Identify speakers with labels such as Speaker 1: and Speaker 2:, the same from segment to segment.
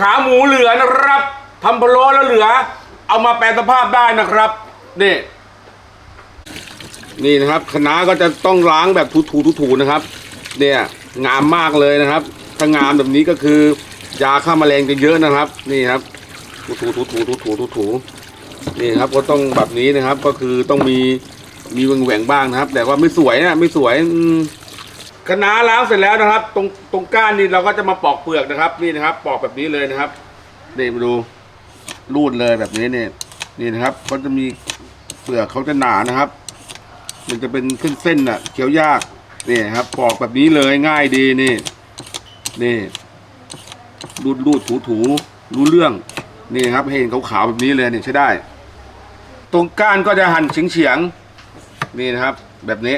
Speaker 1: ขาหมูเหลือนะครับทำพะโล้แล้วเหลือ เอามาแปลสภาพได้นะครับนี่นี่นะครับคณะก็จะต้องล้างแบบถูๆถูๆนะครับ เนี่ยงามมากเลยนะครับ ถ้างามแบบนี้ก็คือยาฆ่าแมลงจะเยอะนะครับ นี่ครับถูๆถูๆถูๆถูๆนี่ครับก็ต้องแบบนี้นะครับ ก็คือต้องมีมีวงแหว่งๆบ้างนะครับ แต่ว่าไม่สวยนะไม่สวย อืมคะนาล้างเสร็จแล้วนะครับ ตรงตรงก้านนี่เราก็จะมาปอกเปลือกนะครับ นี่นะครับ ปอกแบบนี้เลยนะครับนี่มาดูรูดเลยแบบนี้เนี่ยนี่นะครับก็จะมีเปลือกเขาจะหนานะครับ มันจะเป็นเส้นเส้นอะเคี้ยวยากนี่ครับปอกแบบนี้เลยง่ายดีนี่ นี่รูดรูดถูถูรู้เรื่องนี่ครับเห็นขาวๆแบบนี้เลยเนี่ยใช้ได้ ตรงก้านก็จะหั่นเฉียงเฉียงๆนี่นะครับ แบบนี้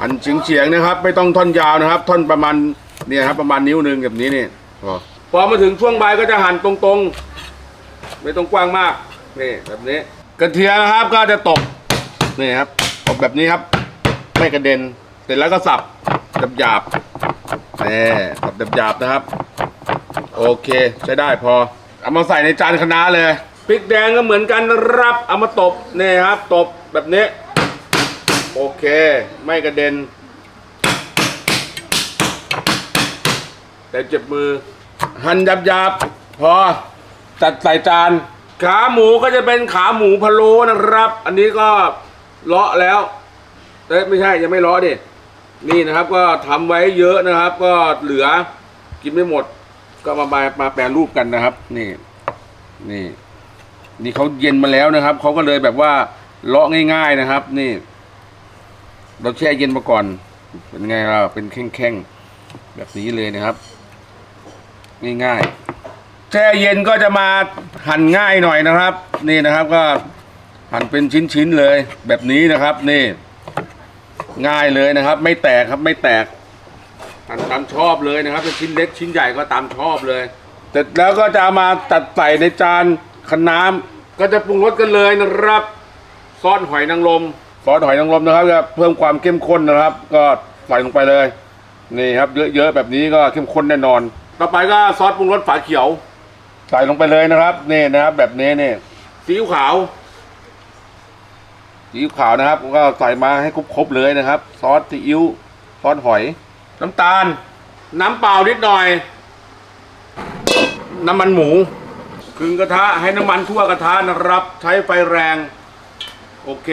Speaker 1: หั่นเฉียงเฉียงๆนะครับ ไม่ต้องท่อนยาวนะครับ ท่อนประมาณเนี่ยครับประมาณนิ้วหนึ่งแบบนี้นี่พอพอมาถึงช่วงใบก็จะหั่นตรงๆ ไม่ต้องกว้างมากนี่แบบนี้ กระเทียมนะครับก็จะตบนี่ครับตบแบบนี้ครับ ไม่กระเด็นเสร็จแล้วก็สับหยาบๆนี่สับหยาบๆนะครับ โอเคใช้ได้พอเอามาใส่ในจานคะน้าเลยพริกแดงก็เหมือนกันนะครับเอามาตบนี่ครับ ตบแบบนี้ โอเค ไม่กระเด็น แต่เจ็บมือ หั่นหยาบๆพอจัดใส่จาน ขาหมูก็จะเป็นขาหมูพะโล้นะครับ อันนี้ก็เลาะแล้วเอ้ยไม่ใช่ยังไม่เลาะดินี่นะครับ ก็ทำไว้เยอะนะครับ ก็เหลือกินไม่หมด ก็มามามาแปรรูปกันนะครับ นี่ นี่ นี่เขาเย็นมาแล้วนะครับเขาก็เลยแบบว่าเลาะง่าย ๆนะครับ นี่ เราแช่เย็นมาก่อน เป็นไงล่ะเป็นแข็งๆ แบบนี้เลยนะครับ ง่ายๆ แช่เย็นก็จะมาหั่นง่ายหน่อยนะครับ นี่นะครับก็หั่นเป็นชิ้นๆเลยแบบนี้นะครับ นี่ ง่ายเลยนะครับ ไม่แตกครับไม่แตกหั่นตามชอบเลยนะครับเป็นชิ้นเล็กชิ้นใหญ่ก็ตามชอบเลยเสร็จแล้วก็จะมาตัดใส่ในจานขน้ำก็จะปรุงรสกันเลยนะครับ ซอสหอยนางรม ซอสหอยนางรมนะครับจะเพิ่มความเข้มข้นนะครับ ก็ใส่ลงไปเลยนี่ครับ เยอะๆแบบนี้ก็เข้มข้นแน่นอน ต่อไปก็ซอสปรุงรสฝาเขียว ใส่ลงไปเลยนะครับนี่นะครับ แบบนี้นี่ซีอิ๊วขาวซีอิ๊วขาวนะครับ ก็ใส่มาให้ครบๆเลยนะครับ ซอสซีอิ๊วซอสหอย น้ำตาล น้ำเปล่านิดหน่อย น้ำมันหมูครึ่งกระทะให้น้ำมันทั่วกระทะนะครับ ใช้ไฟแรง โอเค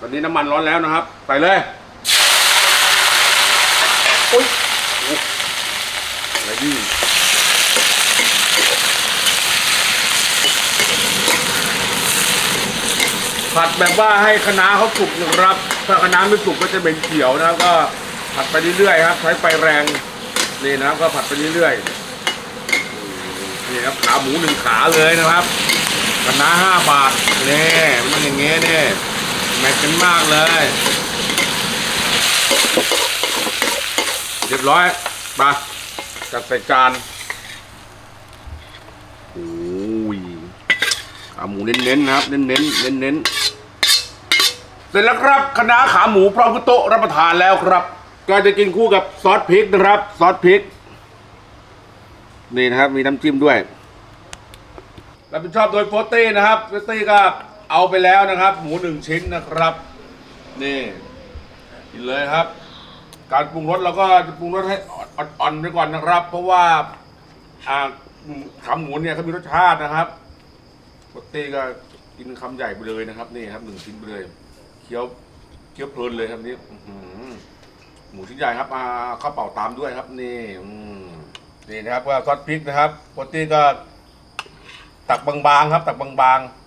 Speaker 1: ตอนนี้น้ำมันร้อนแล้วนะครับ ไปเลยอุ๊ยโอ้อะไรดีผัดแบบว่าให้คะน้าเขาสุกนะครับ ถ้าคะน้าไม่สุกก็จะเป็นเขียวนะครับก็ผัดไปเรื่อยๆครับ ใช้ไฟแรงนี่นะครับก็ผัดไปเรื่อยๆนี่ครับขาหมูหนึ่งขาเลยนะครับคะน้าห้าบาทนี่มันต้องอย่างเงี้ยนี่แมทกันมากเลย เรียบร้อยไปจัดใส่จานโอ้ยขาหมูเน้นๆนะครับ เน้นๆเน้นๆเสร็จแล้วครับคณะขาหมูพร้อมกับโต๊ะรับประทานแล้วครับ ก็จะกินคู่กับซอสพริกนะครับ ซอสพริก นี่นะครับ มีน้ำจิ้มด้วยรับผิดชอบโดยโฟเต้นะครับโฟเต้ก็ เอาไปแล้วนะครับ หมูหนึ่งชิ้นนะครับ นี่กินเลยครับ การปรุงรสเราก็จะปรุงรสให้อ่อนๆไปก่อนนะครับ เพราะว่าอ่าขาหมูเนี่ยเขามีรสชาตินะครับโฟเต้ก็กินคำใหญ่ไปเลยนะครับ นี่ครับหนึ่งชิ้นไปเลยเคี้ยวเคี้ยวเพลินเลยครับนี้หมูชิ้นใหญ่ครับอ่าข้าวเปล่าตามด้วยครับ นี่นี่นะครับว่าซอสพริกนะครับโฟเต้ก็ตักบางๆครับ ตักบางๆ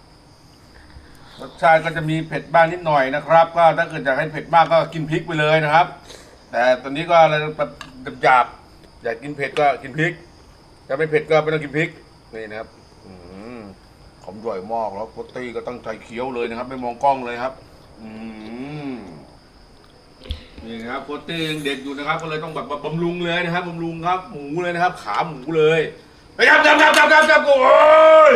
Speaker 1: รสชาติก็จะมีเผ็ดบ้างนิดหน่อยนะครับ ก็ถ้าเกิดอยากให้เผ็ดมากก็กินพริกไปเลยนะครับ แต่ตอนนี้ก็อะไรแบบหยาบๆอยากกินเผ็ดก็กินพริกถ้าไม่เผ็ดก็ไม่ต้องกินพริกนี่นะครับอืมขมร่อยมากแล้วโปตี้ก็ตั้งใจเคี้ยวเลยนะครับ ไม่มองกล้องเลยครับ อืมนี่นะครับโปตี้ยังเด็กอยู่นะครับ ก็เลยต้องแบบบำรุงเลยนะครับบำรุงครับ หมูเลยนะครับ ขาหมูเลยไปครับครับครับครับครับครับโอ้ย